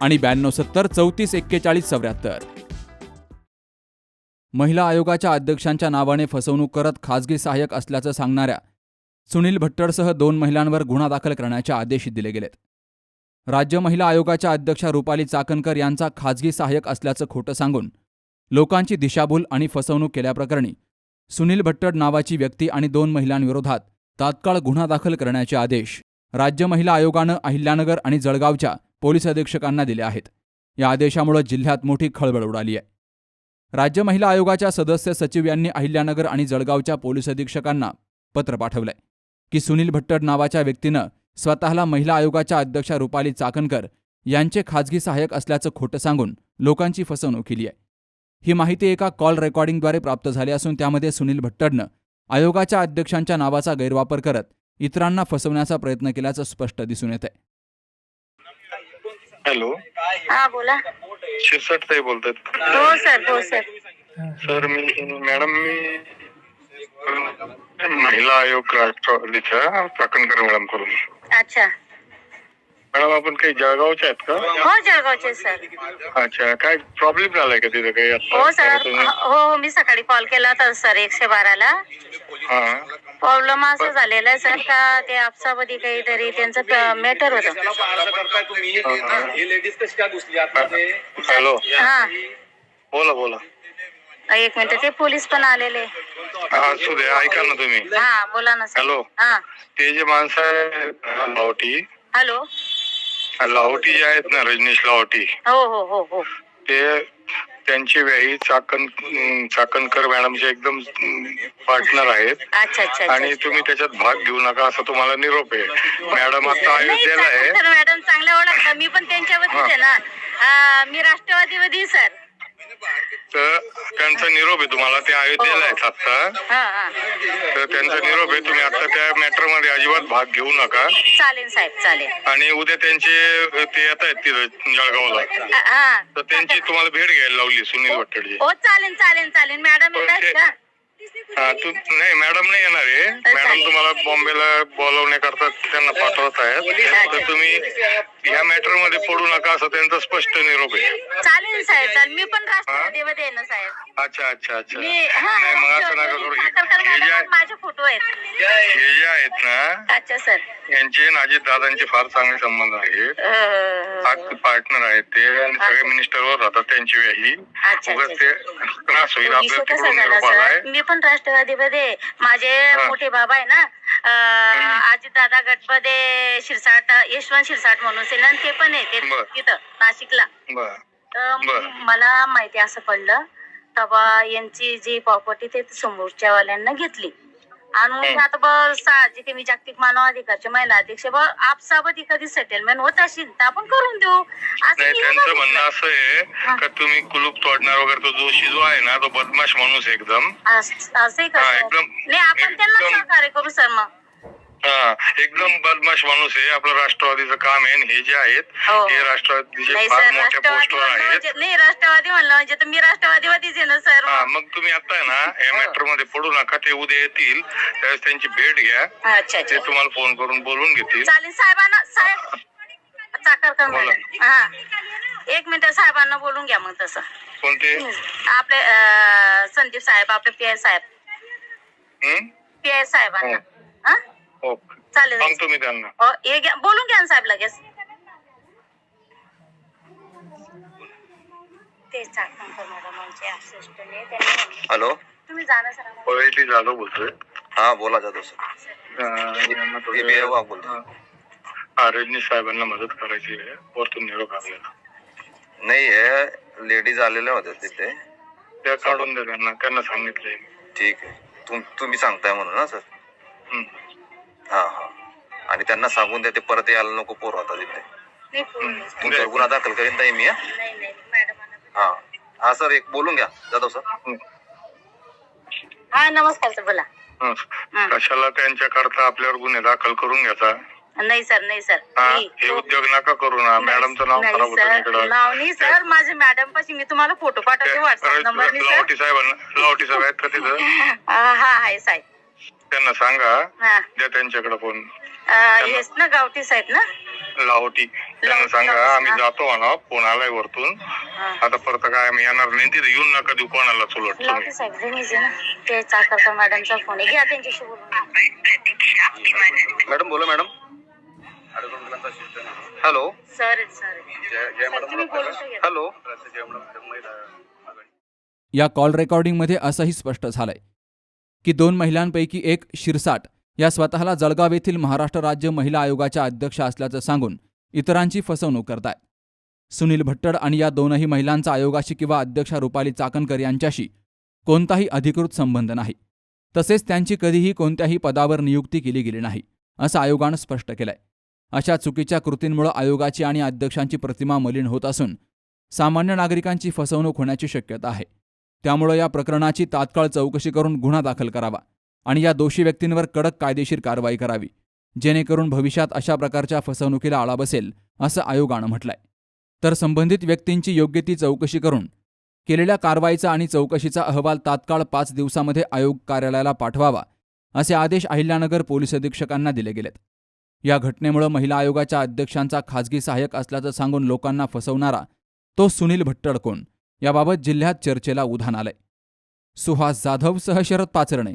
आणि ब्याण्णव सत्तर चौतीस एक्केचाळीस चौऱ्याहत्तर. महिला आयोगाच्या अध्यक्षांच्या नावाने फसवणूक करत खासगी सहाय्यक असल्याचं सांगणाऱ्या सुनील भट्टरसह दोन महिलांवर गुन्हा दाखल करण्याचे आदेश दिले गेलेत. राज्य महिला आयोगाच्या अध्यक्षा रुपाली चाकणकर यांचा खाजगी सहाय्यक असल्याचं खोटं सांगून लोकांची दिशाभूल आणि फसवणूक केल्याप्रकरणी सुनील भट्टड नावाची व्यक्ती आणि दोन महिलांविरोधात तात्काळ गुन्हा दाखल करण्याचे आदेश राज्य महिला आयोगानं अहिल्यानगर आणि जळगावच्या पोलीस अधीक्षकांना दिले आहेत. या आदेशामुळे जिल्ह्यात मोठी खळबळ उडाली आहे राज्य महिला आयोगाच्या सदस्य सचिव यांनी अहिल्यानगर आणि जळगावच्या पोलीस अधीक्षकांना पत्र पाठवलंय की सुनील भट्टड नावाच्या व्यक्तीनं स्वतःला महिला आयोगाच्या अध्यक्षा रुपाली चाकणकर यांचे खाजगी सहाय्यक असल्याचं खोटं सांगून लोकांची फसवणूक केली आहे ही माहिती एका कॉल रेकॉर्डिंगद्वारे प्राप्त झाली असून त्यामध्ये सुनील भट्टडनं आयोगाच्या अध्यक्षांच्या नावाचा गैरवापर करत इतरांना फसवण्याचा प्रयत्न केल्याचं स्पष्ट दिसून येत आहे हॅलो. हा बोला. शिरसाट साहेब बोलतात हो सर हो सर. सर मी मॅडम मी महिला आयोग राष्ट्रवादीच्या चाकणकर मॅडम करून. अच्छा. मॅडम आपण काही जळगावच्या आहेत का? हो जळगावचे सर. अच्छा काय प्रॉब्लेम झालाय का तिथे काही आता? हो सर. तुम्ही- हो हो मी सकाळी कॉल केला होता सर एकशे बाराला. हा. प्रॉब्लेम असं झालेला आहे सर का ते आपसामध्ये काहीतरी त्यांचं मॅटर होतं. हॅलो. हा. बोला बोला. एक मिनिट ते पोलीस पण आलेले. हा असू दे ऐका ना तुम्ही. हा बोला ना सर. हॅलो. हा. ते जे माणसं आहे हॅलो. लाहोटी जे आहेत ना रजनीश लाहोटी. हो हो हो हो. ते त्यांची व्याही चाकण चाकणकर मॅडमचे एकदम पार्टनर आहेत. अच्छा अच्छा आणि तुम्ही त्याच्यात भाग घेऊ नका असं तुम्हाला निरोप आहे. मॅडम आता अयोध्येला आहे. सर मॅडम चांगल्या ओळखता. मी पण त्यांच्यावरतीच आहे ना. आ, मी राष्ट्रवादीवरती सर. तर त्यांचा निरोप आहे तुम्हाला. ते अयोध्येला आहेत आता हा हा. तर त्यांचा निरोप आहे. तुम्ही आता त्या मॅटरमध्ये अजिबात भाग घेऊ नका. चालेल साहेब चालेल. आणि उद्या त्यांचे ते येत आहेत तिथं जळगावला. हा तर त्यांची तुम्हाला भेट घ्यायला लावली सुनील भट्टडजी हो चालेल चालेल चालेल. मॅडम का? हा तू नाही मॅडम नाही येणार आहे. मॅडम तुम्हाला बॉम्बेला बोलवण्याकरता त्यांना पाठवत आहेत. तर तुम्ही ह्या मॅटरमध्ये पडू नका असं त्यांचा स्पष्ट निरोप आहे. चालेल साहेब चालेल. मी पण राष्ट्रवादीमध्ये आहे ना साहेब. अच्छा अच्छा अच्छा. मी हा नाही मग असं नका करू. हे जे माझे फोटो आहेत. हे जे आहेत ना अच्छा सर यांचे आणि अजित दादांचे फार चांगले संबंध आहेत. पार्टनर आहेत ते आणि सगळे मिनिस्टरवर राहतात त्यांची व्याही. अच्छा, उगाच ते त्रास होईल. आपल्याला तिकडून निरोप आलाय. मी पण राष्ट्रवादीमध्ये. माझे हा. मोठे बाबा आहे ना दादा गटमध्ये शिरसाट यशवंत शिरसाट म्हणून असेल ना ते पण आहे ते बर. तिथं नाशिकला बर तर बर. मला माहिती असं पडलं तेव्हा यांची जी प्रॉपर्टी ते समोरच्या वाल्यांना घेतली आणि. आता बस साहजिक आहे, मी जागतिक मानव अधिकारचे महिला अध्यक्ष. ब आपसाबत कधी सेटलमेंट होत असेल तर आपण करून देऊ. असं नाही मी त्यांचं. म्हणणं असं आहे का तुम्ही कुलूप तोडणार वगैरे तो जोशी जो आहे ना तो बदमाश माणूस आहे एकदम. असं- असंही हा, एकदम- नाही आपण त्यांना एकदम- सहकार्य करू सर मग. एकदम बदमाश माणूस आहे. आपलं राष्ट्रवादीचं काम आहे हे जे आहेत हो. हे राष्ट्रवादीचे नाही फार सर मोठ्या राष्ट्रवादी पोस्टवर म्हणलं आहेत. म्हणजे नाही राष्ट्रवादी म्हणलं म्हणजे तर मी राष्ट्रवादीवरतीच आहे ना सर हा मग? तुम्ही आता आहे ना या. मॅटरमध्ये पडू नका ते उद्या येतील. त्यावेळेस त्यांची भेट घ्या. अच्छा ते अच्छा तुम्हाला फोन करून बोलून घेतील. चालेल साहेबांना साहेब बोला. मॅडम हा. एक मिनिट साहेबांना बोलून घ्या मग तसं. कोणते? आपले अं, संदीप साहेब आपले पी आय साहेब. हं? पी आय साहेबांना. हा? चालेल. सांगतो मी त्यांना. हो, हे घ्या. बोलून घ्या ना साहेब लगेच. चाकणकर मॅडम आमचे assistant आहे. त्यांनी म्हणलं, हॅलो. तुम्ही जाणं सर आम्हाला. पळेटी जाधव बोलतोय. हा बोला जाधव सर. अं, यांना मी थोडं- बोलतो. हा. रजनीश साहेबांना मदत करायची आहे. वरतून निरोप आपल्याला नाही हे लेडीज़ आलेल्या होत्या तिथे. त्या काढून द्या त्यांना. त्यांना सांगितलंय. ठीक आहे. तुम तुम्ही सांगताय म्हणून ना सर. हं. त्यांना सांगून द्या ते परत यायला नको पोर होता तिथे. तुमच्यावर गुन्हा दाखल करीन ताई मी हा? नाही नाही मॅडमांना पण हा. हा सर एक बोलून घ्या. जाधव सर. हा नमस्कार सर बोला. हं. कशाला त्यांच्याकरता आपल्यावर गुन्हे दाखल करून घ्यायचा? नाही सर नाही सर. हा हे उद्योग नका करू ना. मॅडमचं नाव नाही होतं सर. नाव नाही सर माझे मॅडम पाशी मी तुम्हाला फोटो पाठवते व्हॉट्सअप नंबर नाही सर. लावटी साहेबांना लावटी साहेब आहेत का तिथं? हा हा आहे साहेब. त्यांना सांगा. हा. द्या त्यांच्याकडे फोन. हेच ना साहेब ना? लाहोटी त्यांना लाहोटी, सांगा आम्ही. जातो म्हणा फोन आलाय वरतून आता परत काय आम्ही येणार नाही तिथे येऊन नका देऊ कोणाला चुलट साहेब आहे ना? ते मॅडमचा फोन आहे. घ्या त्यांच्याशी बोलून. मॅडम बोला मॅडम. हॅलो. सर सर जय जय सर, तुम्ही बोलू. शकता. हॅलो. या कॉल रेकॉर्डिंगमध्ये असंही स्पष्ट झालंय की दोन महिलांपैकी एक शिरसाट या स्वतःला जळगाव येथील महाराष्ट्र राज्य महिला आयोगाच्या अध्यक्ष असल्याचं सांगून इतरांची फसवणूक करतायत. सुनील भट्टड आणि या दोनही महिलांचा आयोगाशी किंवा अध्यक्षा रुपाली चाकणकर यांच्याशी कोणताही अधिकृत संबंध नाही. तसेच त्यांची कधीही कोणत्याही पदावर नियुक्ती केली गेली नाही असं आयोगानं स्पष्ट केलंय. अशा चुकीच्या कृतींमुळे आयोगाची आणि अध्यक्षांची प्रतिमा मलिन होत असून सामान्य नागरिकांची फसवणूक होण्याची शक्यता आहे. त्यामुळे या प्रकरणाची तात्काळ चौकशी करून गुन्हा दाखल करावा. आणि या दोषी व्यक्तींवर कडक कायदेशीर कारवाई करावी. जेणेकरून भविष्यात अशा प्रकारच्या फसवणुकीला आळा बसेल असं आयोगानं म्हटलंय. तर संबंधित व्यक्तींची योग्य ती चौकशी करून केलेल्या कारवाईचा आणि चौकशीचा अहवाल तात्काळ पाच दिवसामध्ये आयोग कार्यालयाला पाठवावा असे आदेश अहिल्यानगर पोलीस अधीक्षकांना दिले गेलेत. या घटनेमुळे महिला आयोगाच्या अध्यक्षांचा खासगी सहाय्यक असल्याचं सांगून लोकांना फसवणारा तो सुनील भट्टडकोण याबाबत जिल्ह्यात चर्चेला उधाण आलंय. सुहास जाधव सह शरद पाचरणे.